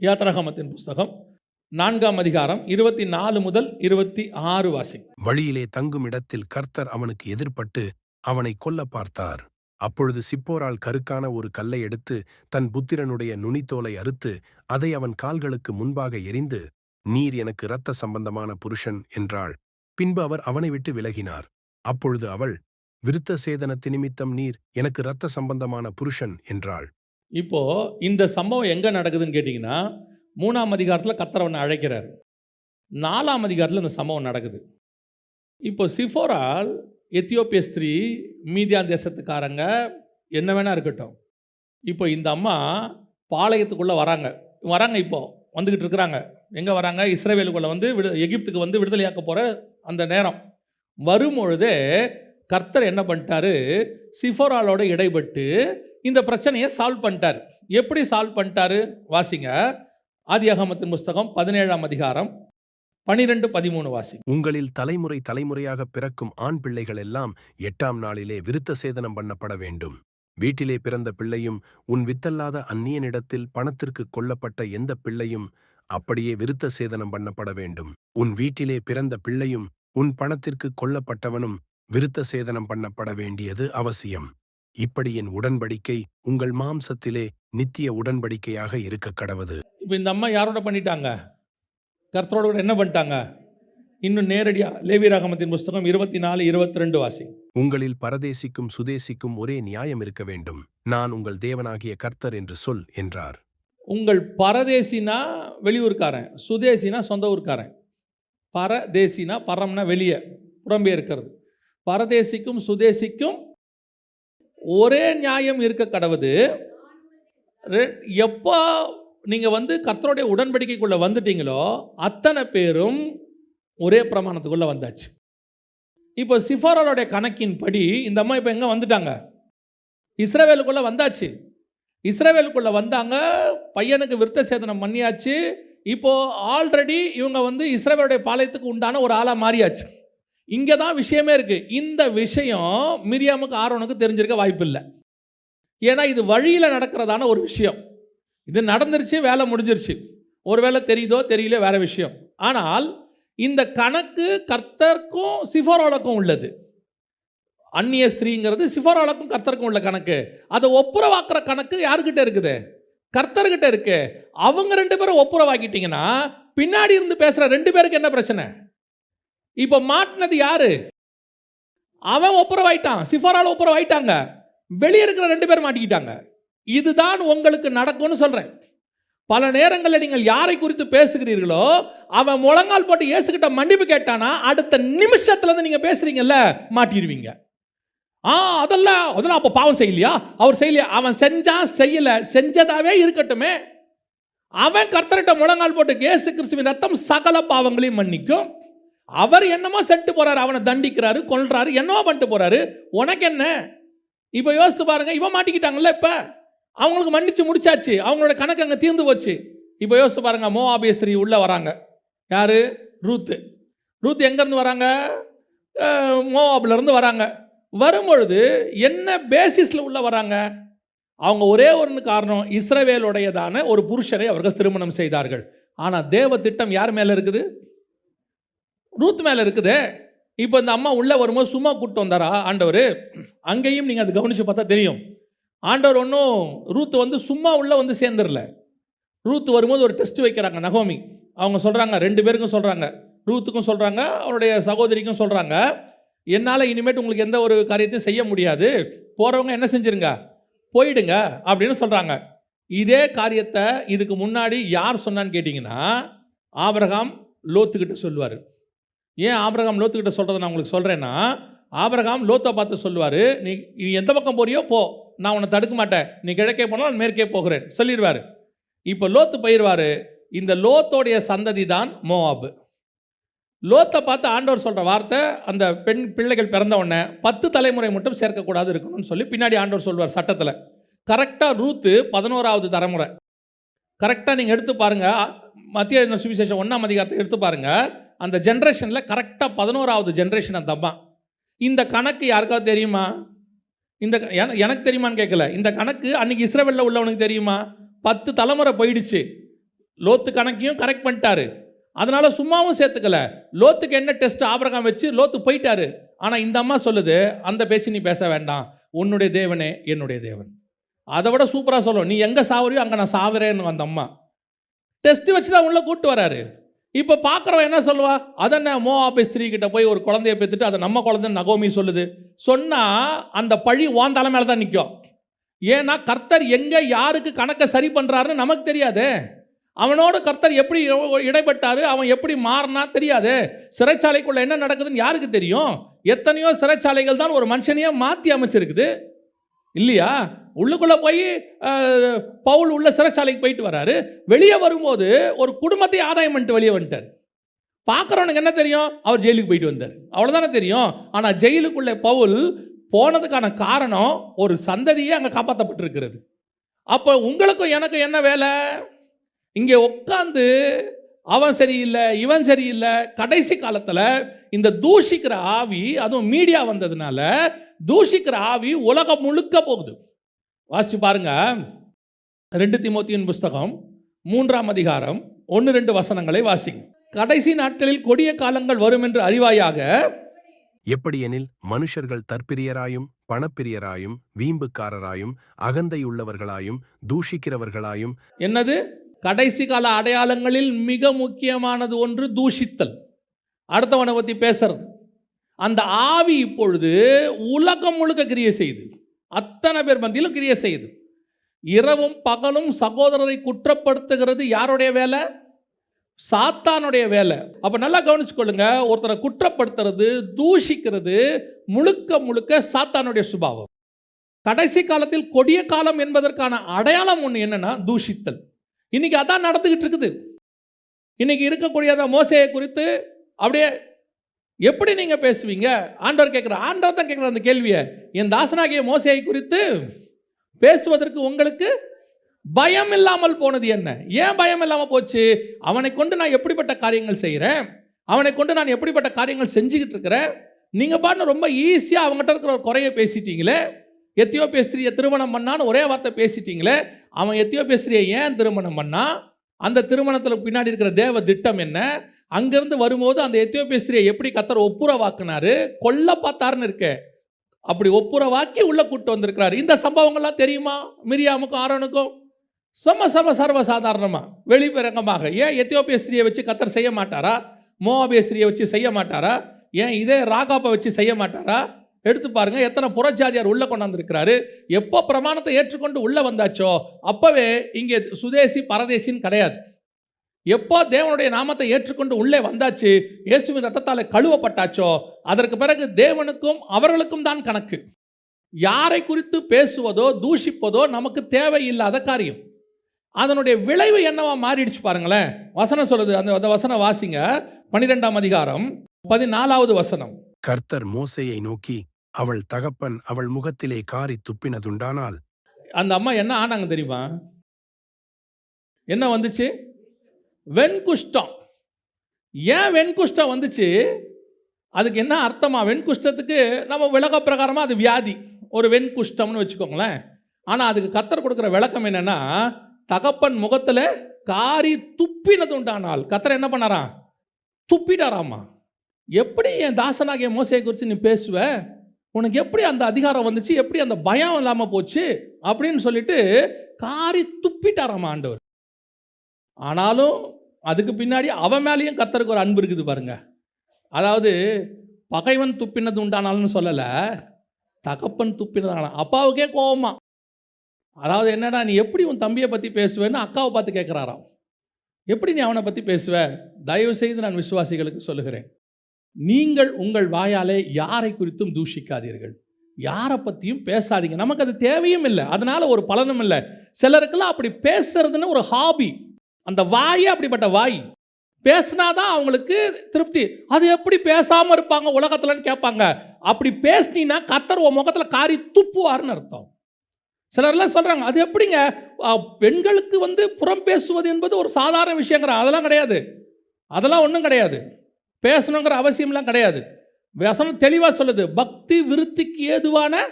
யாத்ராகமத்தின் புஸ்தகம் நான்காம் அதிகாரம் இருபத்தி நாலு முதல் இருபத்தி ஆறு வாசி வழியிலே தங்கும் இடத்தில் கர்த்தர் அவனுக்கு எதிர்பட்டு அவனை கொல்ல பார்த்தார். அப்பொழுது சிப்போரால் கருக்கான ஒரு கல்லை எடுத்து தன் புத்திரனுடைய நுனித்தோலை அறுத்து அதை அவன் கால்களுக்கு முன்பாக எரிந்து நீர் எனக்கு இரத்த சம்பந்தமான புருஷன் என்றாள். பின்பு அவர் அவனை விட்டு விலகினார். அப்பொழுது அவள் விருத்த சேதனத்து நிமித்தம் நீர் எனக்கு இரத்த சம்பந்தமான புருஷன் என்றாள். இப்போ இந்த சம்பவம் எங்கே நடக்குதுன்னு கேட்டிங்கன்னா மூணாம் அதிகாரத்தில் கத்தரவனை அழைக்கிறார். நாலாம் அதிகாரத்தில் இந்த சம்பவம் நடக்குது. இப்போ சிஃபோரால் எத்தியோப்பிய ஸ்திரீ மீதியான் தேசத்துக்காரங்க என்ன வேணா இருக்கட்டும். இப்போ இந்த அம்மா பாளையத்துக்குள்ளே வராங்க. வராங்க இப்போது வந்துக்கிட்டு இருக்கிறாங்க. எங்கே வராங்க? இஸ்ரேவேலுக்குள்ளே வந்து விடு எகிப்துக்கு வந்து விடுதலையாக்க போகிற அந்த நேரம். வரும்பொழுதே கர்த்தர் என்ன பண்ணிட்டாரு? சிஃபோராலோட இடைப்பட்டு இந்த பிரச்சனையை சால்வ் பண்ணிட்டார். எப்படி சால்வ் பண்ணிட்டாரு? வாசிங்க. ஆதியாகமத்தின் புஸ்தகம் பதினேழாம் அதிகாரம் பனிரெண்டு பதிமூணு வாசி உங்களில் தலைமுறை தலைமுறையாக பிறக்கும் ஆண் பிள்ளைகள் எல்லாம் எட்டாம் நாளிலே விருத்த சேதனம் பண்ணப்பட வேண்டும். வீட்டிலே பிறந்த பிள்ளையும் உன் வித்தல்லாத அந்நியனிடத்தில் பணத்திற்கு கொல்லப்பட்ட எந்த பிள்ளையும் அப்படியே விருத்த சேதனம் பண்ணப்பட வேண்டும். உன் வீட்டிலே பிறந்த பிள்ளையும் உன் பணத்திற்கு கொல்லப்பட்டவனும் விருத்த சேதனம் பண்ணப்பட வேண்டியது அவசியம். இப்படி என் உடன்படிக்கை உங்கள் மாம்சத்திலே நித்திய உடன்படிக்கையாக இருக்க கடவது. இப்போ இந்த அம்மா யாரோட பண்ணிட்டாங்க? கர்த்தரோட கூட என்ன பண்ணிட்டாங்க? இன்னும் நேரடியாக லேவிராகமத்தின் புஸ்தகம் இருபத்தி நாலு இருபத்தி ரெண்டு வாசி. உங்களில் பரதேசிக்கும் சுதேசிக்கும் ஒரே நியாயம் இருக்க வேண்டும். நான் உங்கள் தேவனாகிய கர்த்தர் என்று சொல் என்றார். உங்கள் பரதேசினா வெளியூர்காரன் சுதேசினா சொந்த ஊர்க்காரன் பரதேசினா பரம்னா வெளியே புறம்பே இருக்கிறது. பரதேசிக்கும் சுதேசிக்கும் ஒரே நியாயம் இருக்க கடவுது. எப்போ நீங்கள் வந்து கர்த்தருடைய உடன்படிக்கைக்குள்ளே வந்துட்டீங்களோ அத்தனை பேரும் ஒரே பிரமாணத்துக்குள்ளே வந்தாச்சு. இப்போ சிஃபாரோடைய கணக்கின்படி இந்த அம்மா இப்போ எங்கே வந்துட்டாங்க? இஸ்ரேவேலுக்குள்ளே வந்தாச்சு. இஸ்ரேவேலுக்குள்ளே வந்தாங்க பையனுக்கு விருத்த சேதனம் பண்ணியாச்சு. இப்போது ஆல்ரெடி இவங்க வந்து இஸ்ரேவேலுடைய பாளையத்துக்கு உண்டான ஒரு ஆளாக மாறியாச்சு. இங்கே தான் விஷயமே இருக்குது இந்த விஷயம் மிரியாமுக்கு ஆரோனுக்கு தெரிஞ்சிருக்க வாய்ப்பில்லை. ஏன்னா இது வழியில் நடக்கிறதான ஒரு விஷயம். இது நடந்துருச்சு வேலை முடிஞ்சிருச்சு. ஒருவேளை தெரியுதோ தெரியல வேற விஷயம். ஆனால் இந்த கணக்கு கர்த்தருக்கும் சிஃபரோலக்கும் உள்ளது. அந்நிய ஸ்திரீங்கிறது சிஃபரோலக்கும் கர்த்தருக்கும் உள்ள கணக்கு. அதை ஒப்புரவாக்குற கணக்கு யாருக்கிட்ட இருக்குது? கர்த்தர்கிட்ட இருக்கு. அவங்க ரெண்டு பேரும் ஒப்புரவாக்கிட்டீங்கன்னா பின்னாடி இருந்து பேசுகிற ரெண்டு பேருக்கு என்ன பிரச்சனை? இப்போ மாட்டினது யாரு? அவன் ஒப்புரவாயிட்டான். சிஃபரால் ஒப்புரவாயிட்டாங்க. வெளியே இருக்கிற ரெண்டு பேர் மாட்டிக்கிட்டாங்க. இதுதான் உங்களுக்கு நடக்கும்னு சொல்கிறேன் பல நேரங்களில் நீங்கள் யாரை குறித்து பேசுகிறீர்களோ அவன் முழங்கால் போட்டு ஏசுகிட்ட மன்னிப்பு கேட்டானா அடுத்த நிமிஷத்துல இருந்து நீங்கள் பேசுறீங்கல்ல மாட்டிடுவீங்க ஆ அதெல்லாம் அதெல்லாம் அப்போ பாவம் செய்யலையா? அவர் செய்யலையா? அவன் செஞ்சான் செய்யல. செஞ்சதாவே இருக்கட்டுமே. அவன் கர்த்தர்கிட்ட முழங்கால் போட்டு கேசு கிறிஸ்துவின் ரத்தம் சகல பாவங்களையும் மன்னிக்கும். அவர் என்னமோ செட்டு போறாரு அவனை தண்டிக்கிறாரு கொள்றாரு என்னமோ பண்ணிட்டு போறாரு. உனக்கு என்ன இப்போ யோசித்து பாருங்க இவன் மாட்டிக்கிட்டாங்கல்ல இப்போ? அவங்களுக்கு மன்னிச்சு முடிச்சாச்சு. அவங்களோட கணக்கு அங்கே தீர்ந்து போச்சு. இப்போ யோசித்து பாருங்க மோஆபியஸ்திரி உள்ளே வராங்க. யாரு? ரூத்து. ரூத் எங்கேருந்து வராங்க? அஹ், இருந்து வராங்க. வரும்பொழுது என்ன பேசிஸில் உள்ள வராங்க? அவங்க ஒரே ஒன்று காரணம் இஸ்ரவேலுடையதான ஒரு புருஷரை அவர்கள் திருமணம் செய்தார்கள். ஆனால் தேவ திட்டம் யார் மேலே இருக்குது? ரூத் மேலே இருக்குது. இப்போ இந்த அம்மா உள்ளே வரும்போது சும்மா கூப்பிட்டு வந்தாரா? ஆண்டவர் அங்கேயும் நீங்கள் அது கவனித்து பார்த்தா தெரியும். ஆண்டவர் ஒன்றும் ரூத் வந்து சும்மா உள்ளே வந்து சேர்ந்துடல. ரூத் வரும்போது ஒரு டெஸ்ட் வைக்கிறாங்க நகோமி. அவங்க சொல்கிறாங்க ரெண்டு பேருக்கும் சொல்கிறாங்க ரூத்துக்கும் சொல்கிறாங்க அவருடைய சகோதரிக்கும் சொல்கிறாங்க என்னால் இனிமேட்டு உங்களுக்கு எந்த ஒரு காரியத்தையும் செய்ய முடியாது. போகிறவங்க என்ன செஞ்சுருங்க? போயிடுங்க அப்படின்னு சொல்கிறாங்க இதே காரியத்தை இதுக்கு முன்னாடி யார் சொன்னான்னு கேட்டிங்கன்னா ஆபரகாம் லோத்துக்கிட்ட சொல்லுவார். ஏன் ஆபிரகாம் லோத்துக்கிட்ட சொல்கிறத நான் உங்களுக்கு சொல்கிறேன்னா ஆபிரகாம் லோத்தை பார்த்து சொல்லுவார் நீ நீ எந்த பக்கம் போறியோ போ. நான் உன்னை தடுக்க மாட்டேன். நீ கிழக்கே போனால் நான் மேற்கே போகிறேன். சொல்லிடுவார். இப்போ லோத்து பயிர்வார். இந்த லோத்தோடைய சந்ததி தான் மோவாபு. லோத்தை பார்த்து ஆண்டவர் சொல்கிற வார்த்தை அந்த பெண் பிள்ளைகள் பிறந்த உடனே பத்து தலைமுறை மட்டும் சேர்க்கக்கூடாது இருக்கணும்னு சொல்லி பின்னாடி ஆண்டவர் சொல்வார் சட்டத்தில். கரெக்டாக ரூத்து பதினோராவது தலைமுறை. கரெக்டாக நீங்கள் எடுத்து பாருங்கள் மத்திய சுவிசேஷம் ஒன்றாம் அதிகாரத்தை எடுத்து பாருங்கள் அந்த ஜென்ரேஷனில் கரெக்டாக பதினோராவது ஜென்ரேஷன் அந்த அம்மா இந்த கணக்கு யாருக்காவது தெரியுமா? இந்த க- என- எனக்கு தெரியுமான்னு கேட்கல இந்த கணக்கு அன்றைக்கி இஸ்ரேவேலில் உள்ளவனுக்கு தெரியுமா? பத்து தலைமுறை போயிடுச்சு. லோத்து கணக்கையும் கரெக்ட் பண்ணிட்டாரு. அதனால் சும்மாவும் சேர்த்துக்கல. லோத்துக்கு என்ன டெஸ்ட் ஆபரகம் வச்சு லோத்து போயிட்டாரு. ஆனால் இந்த அம்மா சொல்லுது அந்த பேச்சு நீ பேச வேண்டாம். உன்னுடைய தேவனே என்னுடைய தேவன். அதை விட சூப்பராக சொல்லும் நீ எங்கே சாவறியோ அங்கே நான் சாவறேன்னு வந்த அம்மா. டெஸ்ட் வச்சு தான் உள்ளே கூப்பிட்டு வராரு. இப்போ பார்க்குறவன் என்ன சொல்லுவா? அதை மோ ஆபே ஸ்திரீகிட்ட போய் ஒரு குழந்தைய பெற்றுட்டு அதை நம்ம குழந்தைன்னு நகோமி சொல்லுது. சொன்னால் அந்த பழி ஓன் தலை மேலே தான் நிற்கும் ஏன்னா கர்த்தர் எங்கே யாருக்கு கணக்கை சரி பண்ணுறாருன்னு நமக்கு தெரியாது. அவனோட கர்த்தர் எப்படி இடைப்பட்டார் அவன் எப்படி மாறினா தெரியாது. சிறைச்சாலைக்குள்ளே என்ன நடக்குதுன்னு யாருக்கு தெரியும்? எத்தனையோ சிறைச்சாலைகள் தான் ஒரு மனுஷனையே மாற்றி அமைச்சிருக்குது. இல்லையா? உள்ளுக்குள்ளே போய் பவுல் உள்ள சிறைச்சாலைக்கு போயிட்டு வராரு. வெளியே வரும்போது ஒரு குடும்பத்தை ஆதாயம் பண்ணிட்டு வெளியே வந்துட்டார். பார்க்குறவனுக்கு என்ன தெரியும்? அவர் ஜெயிலுக்கு போயிட்டு வந்தார். அவ்வளோதானே தெரியும். ஆனால் ஜெயிலுக்குள்ளே பவுல் போனதுக்கான காரணம் ஒரு சந்ததியே அங்கே காப்பாற்றப்பட்டிருக்கிறது அப்போ உங்களுக்கும் எனக்கும் என்ன வேலை? இங்கே உட்காந்து அவன் சரியில்லை இவன் சரியில்லை கடைசி காலத்தில் இந்த தூஷிக்கிற ஆவி அதுவும் மீடியா வந்ததுனால தூஷிக்கிற ஆவி உலகம் முழுக்க போகுது. வாசிச்சு பாருங்க. ரெண்டு திமோத்தியின் புஸ்தகம் மூன்றாம் அதிகாரம் ஒன்று ரெண்டு வசனங்களை வாசிங்க. கடைசி நாட்களில் கொடிய காலங்கள் வரும் என்று அறிவாயாக எப்படியெனில் மனுஷர்கள் தற்பிரியராயும் பணப்பிரியராயும் வீம்புக்காரராயும் அகந்தையுள்ளவர்களாயும் தூஷிக்கிறவர்களாயும். என்னது? கடைசி கால அடையாளங்களில் மிக முக்கியமானது ஒன்று தூஷித்தல். அடுத்தவனை பற்றி பேசுறது. அந்த ஆவி இப்பொழுது உலகம் முழுக்க கிரியை செய்யுது அத்தனை பேர் மத்தியிலும் கிரியை செய்யுது. இரவும் பகலும் சகோதரரை குற்றப்படுத்துகிறது யாருடைய வேலை? சாத்தானுடைய வேலை. அப்போ நல்லா கவனிச்சுக்கொள்ளுங்க ஒருத்தரை குற்றப்படுத்துறது தூஷிக்கிறது முழுக்க முழுக்க சாத்தானுடைய சுபாவம். கடைசி காலத்தில் கொடிய காலம் என்பதற்கான அடையாளம் ஒன்று என்னென்னா தூஷித்தல். இன்னைக்கு அதான் நடந்துக்கிட்டு இருக்குது. இன்னைக்கு இருக்கக்கூடிய அந்த மோசையை குறித்து அப்படியே எப்படி நீங்கள் பேசுவீங்க? ஆண்டவர் கேட்குற ஆண்டவர் தான் கேட்குற அந்த கேள்வியை. என் தாசனாகிய மோசையை குறித்து பேசுவதற்கு உங்களுக்கு பயம் இல்லாமல் போனது என்ன? ஏன் பயம் இல்லாமல் போச்சு? அவனை கொண்டு நான் எப்படிப்பட்ட காரியங்கள் செய்கிறேன் அவனை கொண்டு நான் எப்படிப்பட்ட காரியங்கள் செஞ்சுக்கிட்டு இருக்கிறேன்? நீங்கள் பாட்டு ரொம்ப ஈஸியாக அவங்ககிட்ட இருக்கிற ஒரு குறைய பேசிட்டீங்களே? எத்தியோப்பிய ஸ்திரியை திருமணம் பண்ணான்னு ஒரே வார்த்தை பேசிட்டீங்களே? அவன் எத்தியோப்பிய ஸ்திரியை ஏன் திருமணம் பண்ணா அந்த திருமணத்தில் பின்னாடி இருக்கிற தேவ திட்டம் என்ன? அங்கேருந்து வரும்போது அந்த எத்தியோப்பிய ஸ்திரியை எப்படி கத்தர் ஒப்புரவாக்குனாரு? கொல்ல பார்த்தாருன்னு இருக்கே. அப்படி ஒப்புரவாக்கி உள்ள கூப்பிட்டு வந்திருக்கிறாரு. இந்த சம்பவங்கள்லாம் தெரியுமா? மிரியாமுக்கும் ஆரோனுக்கும்? சம சம சர்வ சாதாரணமாக வெளிப்பரங்கமாக. ஏன் எத்தியோப்பிய ஸ்திரியை வச்சு கத்தர் செய்ய மாட்டாரா? மோவாபிய ஸ்திரியை வச்சு செய்ய மாட்டாரா? ஏன் இதே ராகாப்பை வச்சு செய்ய மாட்டாரா? எடுத்து பாருங்க எத்தனை புறஜாதியார் உள்ள கொண்டாந்துருக்கிறாரு. எப்போ பிரமாணத்தை ஏற்றுக்கொண்டு உள்ள வந்தாச்சோ அப்பவே இங்கே சுதேசி பரதேசின்னு கிடையாது. எப்போ தேவனுடைய நாமத்தை ஏற்றுக்கொண்டு உள்ளே வந்தாச்சு? இயேசுவின் ரத்தத்தால் கழுவப்பட்டாச்சோ? அதற்கு பிறகு தேவனுக்கும் அவர்களுக்கும் தான் கணக்கு. யாரை குறித்து பேசுவதோ தூஷிப்பதோ நமக்கு தேவையில்லாத காரியம். அதனுடைய விளைவு என்னவா மாறிடுச்சு பாருங்களேன். வசனம் சொல்லுது அந்த அந்த வசனம் வாசிங்க. பன்னிரெண்டாம் அதிகாரம் பதினாலாவது வசனம். கர்த்தர் மோசேயை நோக்கி அவள் தகப்பன் அவள் முகத்திலே காரி துப்பினதுண்டானால்? அந்த அம்மா என்ன ஆனாங்க தெரியுமா? என்ன வந்துச்சு? வெண்குஷ்டம். ஏன் வெண்குஷ்டம் வந்துச்சு? அதுக்கு என்ன அர்த்தமாக வெண்குஷ்டத்துக்கு நம்ம விளக்க பிரகாரமாக அது வியாதி. ஒரு வெண்குஷ்டம்னு வச்சுக்கோங்களேன். ஆனால் அதுக்கு கத்தர் கொடுக்குற விளக்கம் என்னென்னா தகப்பன் முகத்தில் காரி துப்பினது உண்டானால் கத்தர் என்ன பண்ணாராம்? துப்பிட்டாராம்மா. எப்படி என் தாசனாகிய மோசையை குறித்து நீ பேசுவ? உனக்கு எப்படி அந்த அதிகாரம் வந்துச்சு? எப்படி அந்த பயம் இல்லாமல் போச்சு? அப்படின்னு சொல்லிட்டு காரி துப்பிட்டாராம்மா ஆண்டவர். ஆனாலும் அதுக்கு பின்னாடி அவன் மேலேயும் கத்தருக்கு ஒரு அன்பு இருக்குது பாருங்க. அதாவது பகைவன் துப்பினது உண்டானாலும் சொல்லலை தகப்பன் துப்பினதான அப்பாவுக்கே கோபமா அதாவது என்னடா நீ எப்படி உன் தம்பியை பற்றி பேசுவேன்னு அக்காவை பார்த்து கேட்குறாராம் எப்படி நீ அவனை பற்றி பேசுவ? தயவு செய்து நான் விசுவாசிகளுக்கு சொல்லுகிறேன். நீங்கள் உங்கள் வாயாலே யாரை குறித்தும் தூஷிக்காதீர்கள். யாரை பற்றியும் பேசாதீங்க. நமக்கு அது தேவையும் இல்லை. அதனால் ஒரு பலனும் இல்லை. சிலருக்கெல்லாம் அப்படி பேசுறதுன்னு ஒரு ஹாபி அந்த வாயே அப்படிப்பட்ட வாய். பேசினாதான் அவங்களுக்கு திருப்தி. அது எப்படி பேசாமல் இருப்பாங்க உலகத்துலன்னு கேட்பாங்க. அப்படி பேசினீன்னா கத்தர் உன் முகத்தில் காரி துப்புவார்னு அர்த்தம். சிலர்லாம் சொல்கிறாங்க அது எப்படிங்க? பெண்களுக்கு வந்து புறம் பேசுவது என்பது ஒரு சாதாரண விஷயங்கிற அதெல்லாம் கிடையாது. அதெல்லாம் ஒன்றும் கிடையாது. பேசணுங்கிற அவசியம்லாம் கிடையாது. வசனம் தெளிவாக சொல்லுது பக்தி விருத்திக்கு ஏதுவான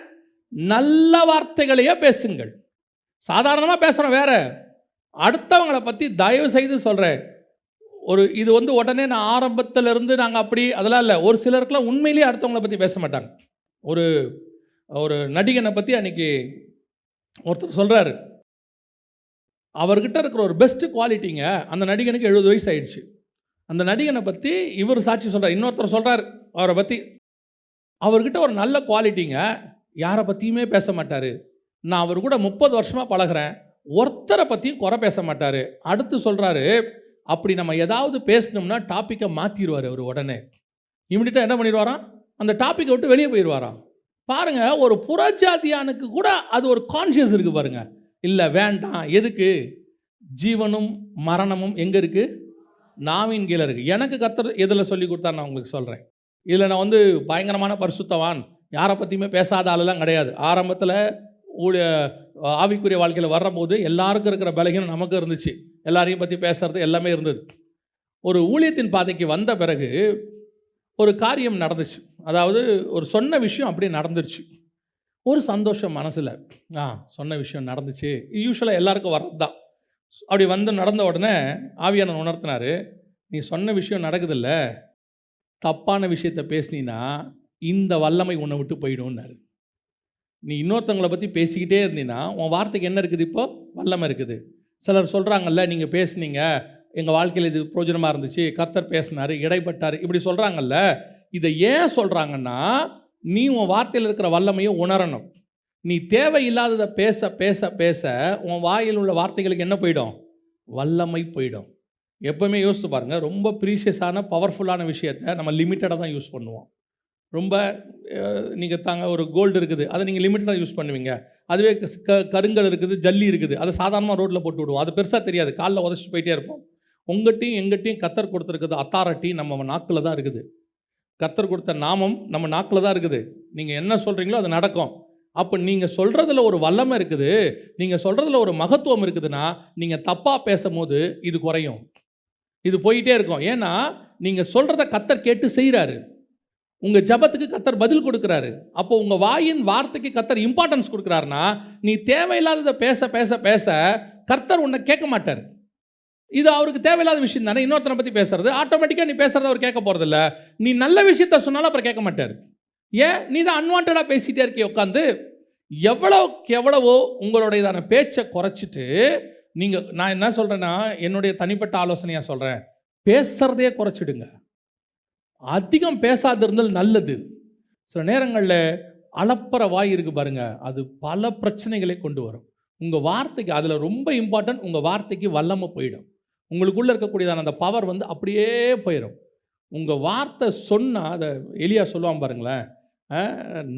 நல்ல வார்த்தைகளையே பேசுங்கள். சாதாரணமாக பேசுகிறோம் வேறு. அடுத்தவங்களை பற்றி தயவு செய்து சொல்கிறேன் ஒரு இது வந்து உடனே நான் ஆரம்பத்திலேருந்து நாங்கள் அப்படி அதெல்லாம் இல்லை. ஒரு சிலருக்குலாம் உண்மையிலேயே அடுத்தவங்களை பற்றி பேச மாட்டாங்க. ஒரு ஒரு நடிகனை பற்றி அன்னைக்கு ஒருத்தர் சொல்கிறாரு அவர்கிட்ட இருக்கிற ஒரு பெஸ்ட் குவாலிட்டிங்க அந்த நடிகனுக்கு எழுபது வயசு ஆயிடுச்சு. அந்த நடிகனை பற்றி இவர் சாட்சி சொல்கிறார் இன்னொருத்தர் சொல்கிறார் அவரை பற்றி அவர்கிட்ட ஒரு நல்ல குவாலிட்டிங்க யாரை பற்றியுமே பேச மாட்டார். நான் அவர் கூட முப்பது வருஷமாக பழகுறேன். ஒருத்தரை பற்றியும் குறை பேச மாட்டார். அடுத்து சொல்கிறாரு அப்படி நம்ம ஏதாவது பேசினோம்னா டாப்பிக்கை மாற்றிடுவார் அவர் உடனே. இமிடியட்டாக என்ன பண்ணிடுவாராம்? அந்த டாப்பிக்கை விட்டு வெளியே போயிடுவாராம். பாருங்கள் ஒரு புறஜாதியானுக்கு கூட அது ஒரு கான்ஷியஸ் இருக்குது பாருங்கள் இல்லை வேண்டாம். எதுக்கு? ஜீவனும் மரணமும் எங்கே இருக்குது நாவின் கீழே இருக்குது எனக்கு கத்தர் எதில் சொல்லி கொடுத்தா நான் உங்களுக்கு சொல்கிறேன் இதில் நான் வந்து பயங்கரமான பரிசுத்தவான். யாரை பற்றியுமே பேசாத ஆளுலாம் கிடையாது. ஆரம்பத்தில் ஊழிய ஆவிக்குரிய வாழ்க்கையில் வர்றபோது எல்லாருக்கும் இருக்கிற பலகீனம் நமக்கு இருந்துச்சு. எல்லாரையும் பற்றி பேசுறது எல்லாமே இருந்தது. ஒரு ஊழியத்தின் பாதைக்கு வந்த பிறகு ஒரு காரியம் நடந்துச்சு. அதாவது ஒரு சொன்ன விஷயம் அப்படியே நடந்துருச்சு. ஒரு சந்தோஷம் மனசில் ஆ சொன்ன விஷயம் நடந்துச்சு. யூஸ்வலாக எல்லாருக்கும் வர்றது தான் அப்படி வந்து நடந்த உடனே ஆவியான உணர்த்தினார்? நீ சொன்ன விஷயம் நடக்குதில்ல. தப்பான விஷயத்தை பேசுனீன்னா இந்த வல்லமை உன்னை விட்டு போயிடும்னாரு. நீ இன்னொருத்தவங்களை பற்றி பேசிக்கிட்டே இருந்தீங்கன்னா உன் வார்த்தைக்கு என்ன இருக்குது இப்போது வல்லமை இருக்குது. சிலர் சொல்கிறாங்கல்ல நீங்கள் பேசுனீங்க எங்கள் வாழ்க்கையில் இது பிரோஜனமாக இருந்துச்சு கர்த்தர் பேசினார் இடைப்பட்டார் இப்படி சொல்கிறாங்கல்ல இதை ஏன் சொல்கிறாங்கன்னா நீ உன் வார்த்தையில் இருக்கிற வல்லமையை உணரணும். நீ தேவையில்லாததை பேச பேச பேச உன் வாயில் உள்ள வார்த்தைகளுக்கு என்ன போயிடும்? வல்லமை போயிடும். எப்பவுமே யோசித்து பாருங்கள் ரொம்ப ப்ரீஷியஸான பவர்ஃபுல்லான விஷயத்தை நம்ம லிமிட்டடாக தான் யூஸ் பண்ணுவோம். ரொம்ப நீங்கள் தாங்க ஒரு கோல்டு இருக்குது. அதை நீங்கள் லிமிட்டடாக யூஸ் பண்ணுவீங்க. அதுவே க- க கருங்கல் இருக்குது ஜல்லி இருக்குது. அதை சாதாரணமாக ரோட்டில் போட்டு விடுவோம். அது பெருசாக தெரியாது. காலில் உதச்சிட்டு போயிட்டே இருப்போம். உங்கள்கிட்டையும் எங்கிட்டையும் கத்தர் கொடுத்துருக்குது அத்தாரிட்டி நம்ம நாக்கில் தான் இருக்குது. கத்தர் கொடுத்த நாமம் நம்ம நாக்கில் தான் இருக்குது. நீங்கள் என்ன சொல்கிறீங்களோ அது நடக்கும். அப்போ நீங்கள் சொல்கிறதுல ஒரு வல்லமை இருக்குது. நீங்கள் சொல்கிறதுல ஒரு மகத்துவம் இருக்குதுன்னா நீங்கள் தப்பாக பேசும்போது இது குறையும். இது போயிட்டே இருக்கும். ஏன்னா நீங்கள் சொல்கிறத கத்தர் கேட்டு செய்கிறாரு உங்கள் ஜபத்துக்கு கத்தர் பதில் கொடுக்குறாரு. அப்போ உங்கள் வாயின் வார்த்தைக்கு கத்தர் இம்பார்ட்டன்ஸ் கொடுக்குறாருன்னா நீ தேவையில்லாததை பேச பேச பேச கர்த்தர் உன்னை கேட்க மாட்டார். இது அவருக்கு தேவையில்லாத விஷயம் தானே இன்னொருத்தனை பற்றி பேசுறது. ஆட்டோமேட்டிக்காக நீ பேசுகிறத அவர் கேட்க போகிறதில்ல நீ நல்ல விஷயத்த சொன்னாலும் அப்புறம் கேட்க மாட்டார். ஏன்? நீ தான் அன்வான்டாக பேசிகிட்டே இருக்கிய உட்காந்து எவ்வளோக்கு எவ்வளவோ உங்களுடையதான பேச்சை குறைச்சிட்டு நீங்கள் நான் என்ன சொல்கிறேன்னா என்னுடைய தனிப்பட்ட ஆலோசனையாக சொல்கிறேன் பேசுறதையே குறைச்சிடுங்க. அதிகம் பேசாதிருந்தால் நல்லது. சில நேரங்களில் அளப்பற வாய் இருக்கு பாருங்க. அது பல பிரச்சனைகளை கொண்டு வரும். உங்கள் வார்த்தைக்கு அதில் ரொம்ப இம்பார்ட்டன்ட் உங்கள் வார்த்தைக்கு வல்லமை போயிடும். உங்களுக்குள்ளே இருக்கக்கூடியதான அந்த பவர் வந்து அப்படியே போயிடும் உங்கள் வார்த்தை சொன்னால் அதை எளியா சொல்லுவான் பாருங்களேன்.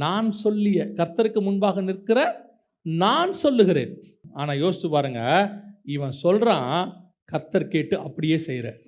நான் சொல்லிய கர்த்தருக்கு முன்பாக நிற்கிற நான் சொல்லுகிறேன். ஆனால் யோசித்து பாருங்க. இவன் சொல்கிறான் கர்த்தர் கேட்டு அப்படியே செய்கிறார்